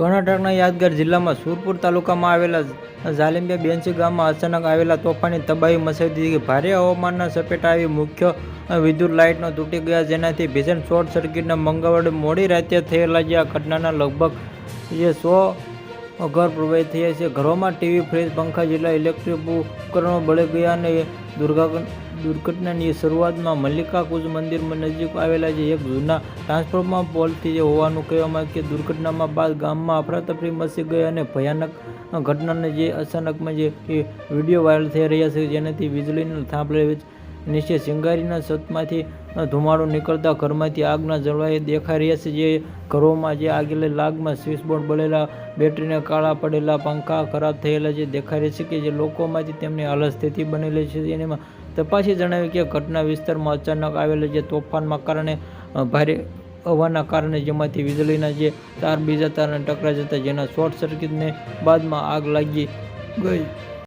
કર્ણાટકના યાદગાર જિલ્લામાં સુરપુર તાલુકામાં આવેલા ઝાલિમ્બિયા બેન્સી ગામમાં અચાનક આવેલા તોફાની તબાહી મચાવી ભારે હવામાનના સપેટા આવી મુખ્ય વિદ્યુત લાઇટનો તૂટી ગયા જેનાથી ભીષણ શોર્ટ સર્કિટના મંગળવારે મોડી રાતે થયેલા જે આ ઘટનાના લગભગ જે સો ઘર પ્રભાવિત થયા છે. ઘરોમાં ટીવી, ફ્રીજ, પંખા જેટલા ઇલેક્ટ્રિક ઉપકરણો બળી ગયા અને દુર્ગા દુર્ઘટનાની શરૂઆતમાં મલ્લિકા કુંજ મંદિરમાં નજીક આવેલા જે એક જૂના ટ્રાન્સફોર્મર પોલથી જે હોવાનું કહેવામાં કે દુર્ઘટનામાં બાદ ગામમાં અફરાતફરી મચી ગઈ અને ભયાનક ઘટનાને જે અચાનકમાં જે વીડિયો વાયરલ થઈ રહ્યા છે જેનાથી વીજળીના થાંભલે નીચે શિંગારીના છતમાંથી ધુમાડો નીકળતા ઘરમાંથી આગના જળવાઈ દેખાઈ રહ્યા છે. જે ઘરોમાં જે આગેલી લાગમાં સ્વિચબોર્ડ બળેલા, બેટરીને કાળા પડેલા પંખા ખરાબ થયેલા જે દેખાઈ રહ્યા છે કે જે લોકોમાંથી તેમની હાલત સ્થિતિ બનેલી છે. એમાં તપાસી જણાવ્યું કે ઘટના વિસ્તારમાં અચાનક આવેલા જે તોફાનમાં કારણે ભારે હવાના કારણે જેમાંથી વીજળીના જે તાર બીજા તારને ટકરા જતા જેના શોર્ટ સર્કિટને બાદમાં આગ લાગી ગઈ.